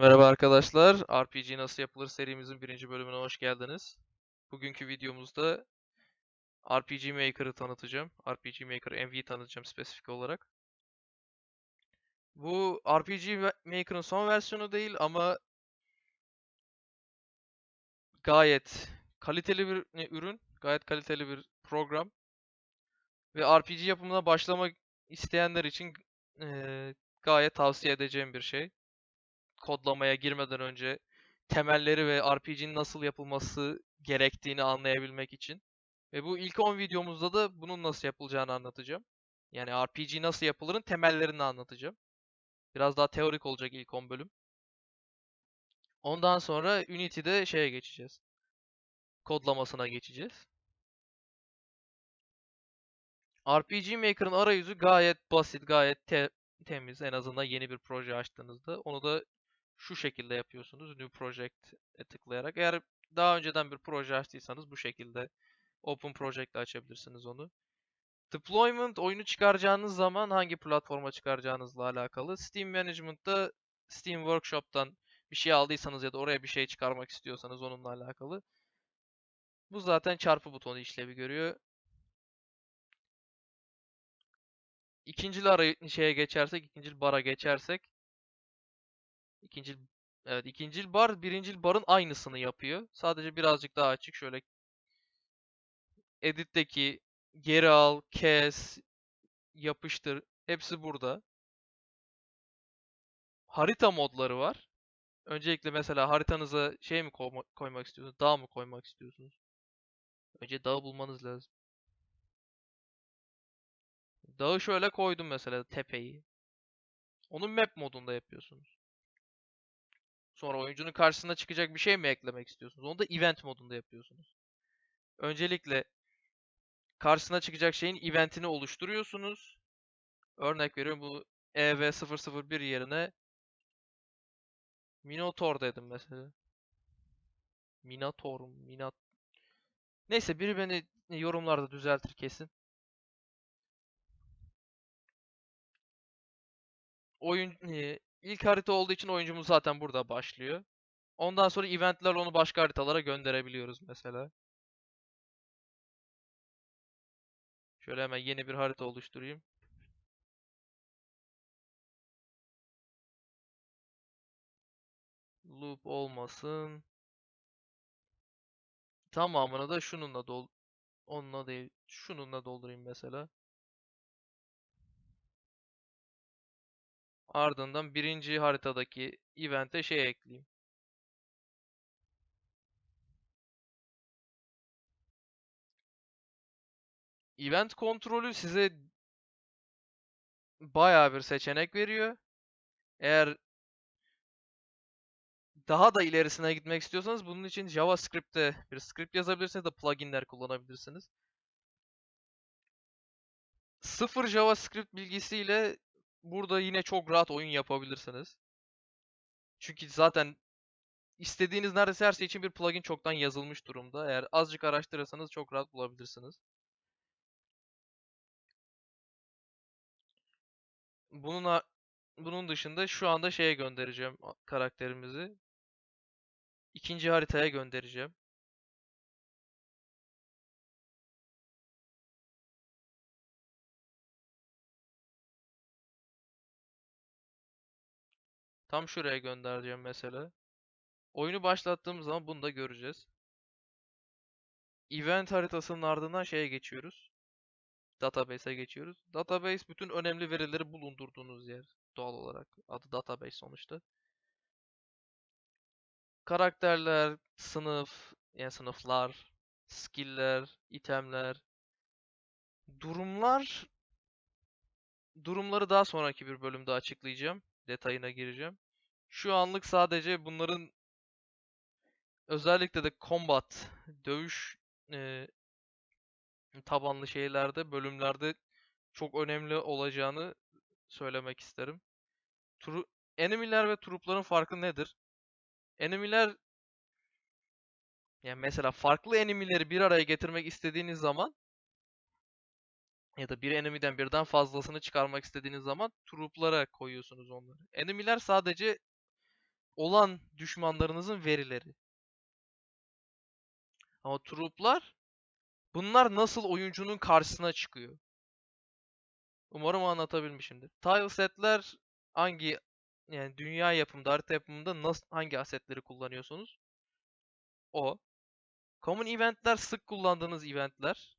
Merhaba arkadaşlar, RPG Nasıl Yapılır serimizin birinci bölümüne hoş geldiniz. Bugünkü videomuzda RPG Maker'ı tanıtacağım. RPG Maker MV'yi tanıtacağım spesifik olarak. Bu RPG Maker'ın son versiyonu değil ama gayet kaliteli bir ürün, gayet kaliteli bir program. Ve RPG yapımına başlamak isteyenler için eee, gayet tavsiye edeceğim bir şey. Kodlamaya girmeden önce temelleri ve RPG'nin nasıl yapılması gerektiğini anlayabilmek için. Ve bu ilk 10 videomuzda da bunun nasıl yapılacağını anlatacağım. Yani RPG nasıl yapılırın temellerini anlatacağım. Biraz daha teorik olacak ilk 10 bölüm. Ondan sonra Unity'de şeye geçeceğiz. Kodlamasına geçeceğiz. RPG Maker'ın arayüzü gayet basit, gayet te- temiz. En azından yeni bir proje açtığınızda. Onu da şu şekilde yapıyorsunuz. New Project'e tıklayarak. Eğer daha önceden bir proje açtıysanız bu şekilde Open Project'le açabilirsiniz onu. Deployment oyunu çıkaracağınız zaman hangi platforma çıkaracağınızla alakalı. Steam Management'ta Steam Workshop'tan bir şey aldıysanız ya da oraya bir şey çıkarmak istiyorsanız onunla alakalı. Bu zaten çarpı butonu işlevi görüyor. İkincil ara şeye geçersek, ikincil bara geçersek ikincil evet ikincil bar birincil barın aynısını yapıyor. Sadece birazcık daha açık şöyle edit'teki geri al, kes, yapıştır hepsi burada. Harita modları var. Öncelikle mesela haritanıza şey mi koyma- koymak istiyorsunuz? Dağ mı koymak istiyorsunuz? Önce dağı bulmanız lazım. Dağı şöyle koydum mesela tepeyi. Onu map modunda yapıyorsunuz. Sonra oyuncunun karşısına çıkacak bir şey mi eklemek istiyorsunuz? Onu da event modunda yapıyorsunuz. Öncelikle karşısına çıkacak şeyin eventini oluşturuyorsunuz. Örnek veriyorum bu E EV001 yerine Minotaur dedim mesela. Minotaur mu? Minot Neyse biri beni yorumlarda düzeltir kesin. Oyun e, ilk harita olduğu için oyuncumuz zaten burada başlıyor. Ondan sonra eventlerle onu başka haritalara gönderebiliyoruz mesela. Şöyle hemen yeni bir harita oluşturayım. Loop olmasın. Tamamını da şununla dol onunla değil, şununla doldurayım mesela. Ardından birinci haritadaki event'e şey ekleyeyim. Event kontrolü size bayağı bir seçenek veriyor. Eğer daha da ilerisine gitmek istiyorsanız bunun için JavaScript'te bir script yazabilirsiniz de pluginler kullanabilirsiniz. Sıfır JavaScript bilgisiyle burada yine çok rahat oyun yapabilirsiniz. Çünkü zaten istediğiniz neredeyse her şey için bir plugin çoktan yazılmış durumda. Eğer azıcık araştırırsanız çok rahat bulabilirsiniz. Bunun bunun dışında şu anda şeye göndereceğim karakterimizi. İkinci haritaya göndereceğim. Tam şuraya göndereceğim mesela. Oyunu başlattığımız zaman bunu da göreceğiz. Event haritasının ardından şeye geçiyoruz. Database'e geçiyoruz. Database bütün önemli verileri bulundurduğunuz yer doğal olarak. Adı database sonuçta. Karakterler, sınıf, yani sınıflar, skill'ler, itemler, durumlar. Durumları daha sonraki bir bölümde açıklayacağım. Detayına gireceğim. Şu anlık sadece bunların özellikle de combat, dövüş e, tabanlı şeylerde, bölümlerde çok önemli olacağını söylemek isterim. Turu Enemy'ler ve trupların farkı nedir? Enemy'ler yani mesela farklı enemy'leri bir araya getirmek istediğiniz zaman ya da bir enemy'den birden fazlasını çıkarmak istediğiniz zaman truplara koyuyorsunuz onları. Enemy'ler sadece olan düşmanlarınızın verileri. Ama truplar bunlar nasıl oyuncunun karşısına çıkıyor? Umarım anlatabilmişimdir. Tile setler hangi yani dünya yapımında, harita yapımında nasıl hangi asetleri kullanıyorsunuz? O. Common eventler sık kullandığınız eventler.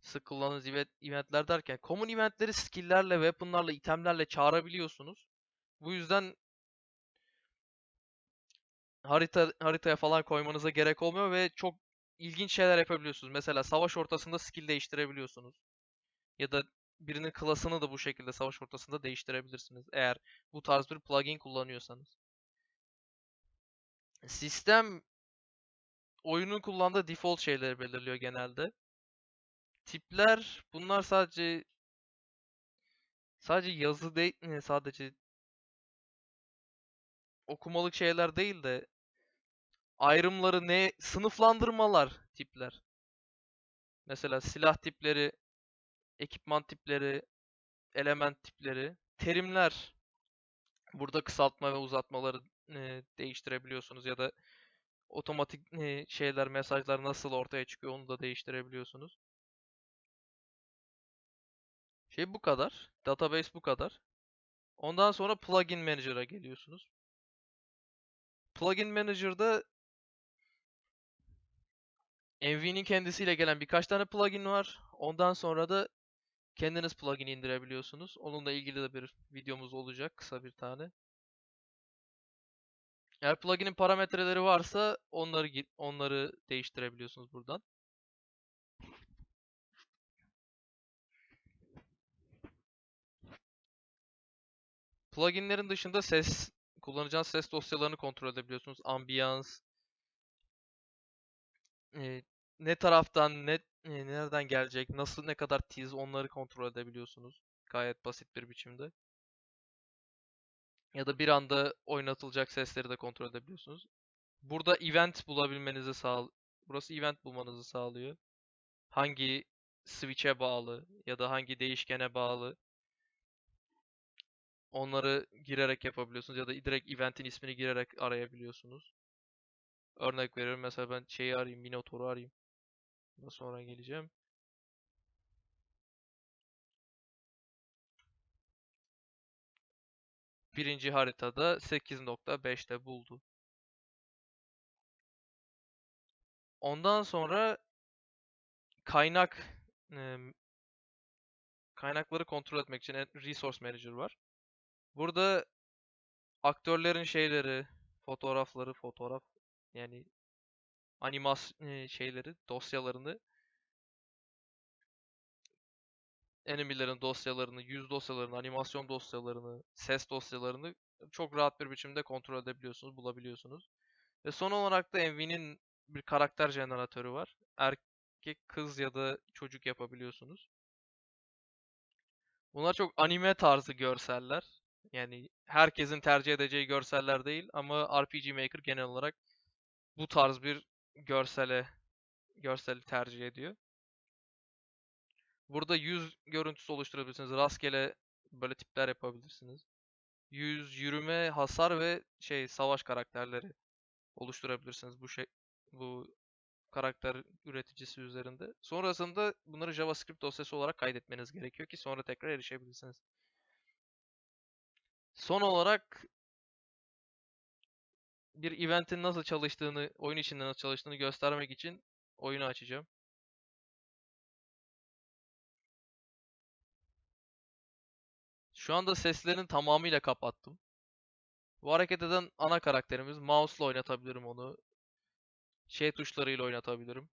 Sık kullandığınız event, eventler derken common eventleri skill'lerle, weapon'larla, itemlerle çağırabiliyorsunuz. Bu yüzden harita haritaya falan koymanıza gerek olmuyor ve çok ilginç şeyler yapabiliyorsunuz. Mesela savaş ortasında skill değiştirebiliyorsunuz. Ya da birinin klasını da bu şekilde savaş ortasında değiştirebilirsiniz. Eğer bu tarz bir plugin kullanıyorsanız. Sistem oyunun kullandığı default şeyleri belirliyor genelde. Tipler bunlar sadece sadece yazı değil sadece okumalık şeyler değil de ayrımları ne sınıflandırmalar tipler. Mesela silah tipleri, ekipman tipleri, element tipleri, terimler. Burada kısaltma ve uzatmaları e, değiştirebiliyorsunuz ya da otomatik e, şeyler, mesajlar nasıl ortaya çıkıyor onu da değiştirebiliyorsunuz. Şey bu kadar. Database bu kadar. Ondan sonra Plugin Manager'a geliyorsunuz. Plugin Manager'da MV'nin kendisiyle gelen birkaç tane plugin var. Ondan sonra da kendiniz plugin indirebiliyorsunuz. Onunla ilgili de bir videomuz olacak kısa bir tane. Eğer plugin'in parametreleri varsa onları onları değiştirebiliyorsunuz buradan. Pluginlerin dışında ses kullanacağınız ses dosyalarını kontrol edebiliyorsunuz. Ambiyans, e, ne taraftan ne e, nereden gelecek, nasıl ne kadar tiz onları kontrol edebiliyorsunuz. Gayet basit bir biçimde. Ya da bir anda oynatılacak sesleri de kontrol edebiliyorsunuz. Burada event bulabilmenizi sağ Burası event bulmanızı sağlıyor. Hangi switch'e bağlı ya da hangi değişkene bağlı onları girerek yapabiliyorsunuz ya da direkt event'in ismini girerek arayabiliyorsunuz. Örnek veriyorum mesela ben şeyi arayayım, Minotaur'u arayayım. Daha sonra geleceğim. Birinci haritada 8.5'te buldu. Ondan sonra kaynak kaynakları kontrol etmek için Resource Manager var. Burada aktörlerin şeyleri, fotoğrafları, fotoğraf yani animasyon şeyleri, dosyalarını enemy'lerin dosyalarını, yüz dosyalarını, animasyon dosyalarını, ses dosyalarını çok rahat bir biçimde kontrol edebiliyorsunuz, bulabiliyorsunuz. Ve son olarak da Envy'nin bir karakter jeneratörü var. Erkek, kız ya da çocuk yapabiliyorsunuz. Bunlar çok anime tarzı görseller. Yani herkesin tercih edeceği görseller değil ama RPG Maker genel olarak bu tarz bir görsele görseli tercih ediyor. Burada yüz görüntüsü oluşturabilirsiniz. Rastgele böyle tipler yapabilirsiniz. Yüz, yürüme, hasar ve şey savaş karakterleri oluşturabilirsiniz bu şey bu karakter üreticisi üzerinde. Sonrasında bunları JavaScript dosyası olarak kaydetmeniz gerekiyor ki sonra tekrar erişebilirsiniz. Son olarak bir eventin nasıl çalıştığını, oyun içinde nasıl çalıştığını göstermek için oyunu açacağım. Şu anda seslerin tamamıyla kapattım. Bu hareket eden ana karakterimiz. Mouse'la oynatabilirim onu. Şey tuşlarıyla oynatabilirim.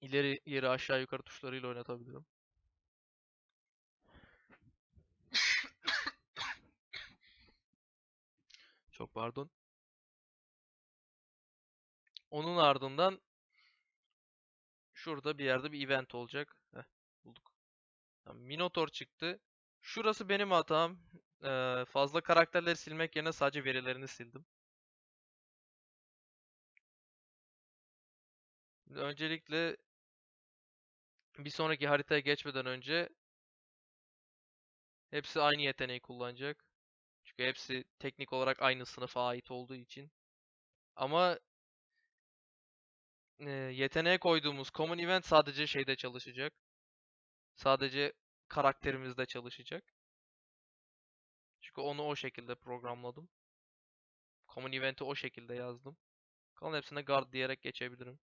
İleri yeri aşağı yukarı tuşlarıyla oynatabilirim. Çok pardon. Onun ardından şurada bir yerde bir event olacak. Heh, bulduk. Minotaur çıktı. Şurası benim hatam. Ee, fazla karakterleri silmek yerine sadece verilerini sildim. Öncelikle bir sonraki haritaya geçmeden önce Hepsi aynı yeteneği kullanacak. Çünkü hepsi teknik olarak aynı sınıfa ait olduğu için. Ama e, yeteneğe koyduğumuz common event sadece şeyde çalışacak. Sadece karakterimizde çalışacak. Çünkü onu o şekilde programladım. Common event'i o şekilde yazdım. Kalan hepsine guard diyerek geçebilirim.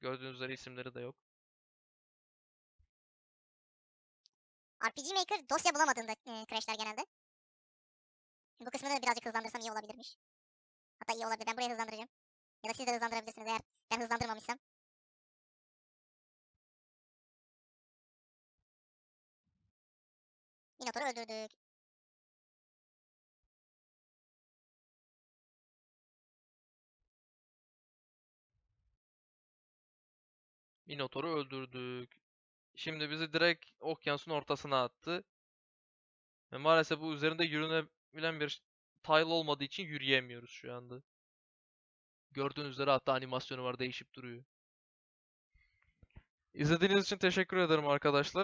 Gördüğünüz üzere isimleri de yok. RPG Maker dosya bulamadığında e, crashler genelde. Bu kısmını da birazcık hızlandırsam iyi olabilirmiş. Hatta iyi olabilir. Ben buraya hızlandıracağım. Ya da siz de hızlandırabilirsiniz eğer ben hızlandırmamışsam. Minotaur'u öldürdük. Minotaur'u öldürdük. Şimdi bizi direkt okyanusun ortasına attı. Ve maalesef bu üzerinde yürünebilen bir tile olmadığı için yürüyemiyoruz şu anda. Gördüğünüz üzere hatta animasyonu var değişip duruyor. İzlediğiniz için teşekkür ederim arkadaşlar.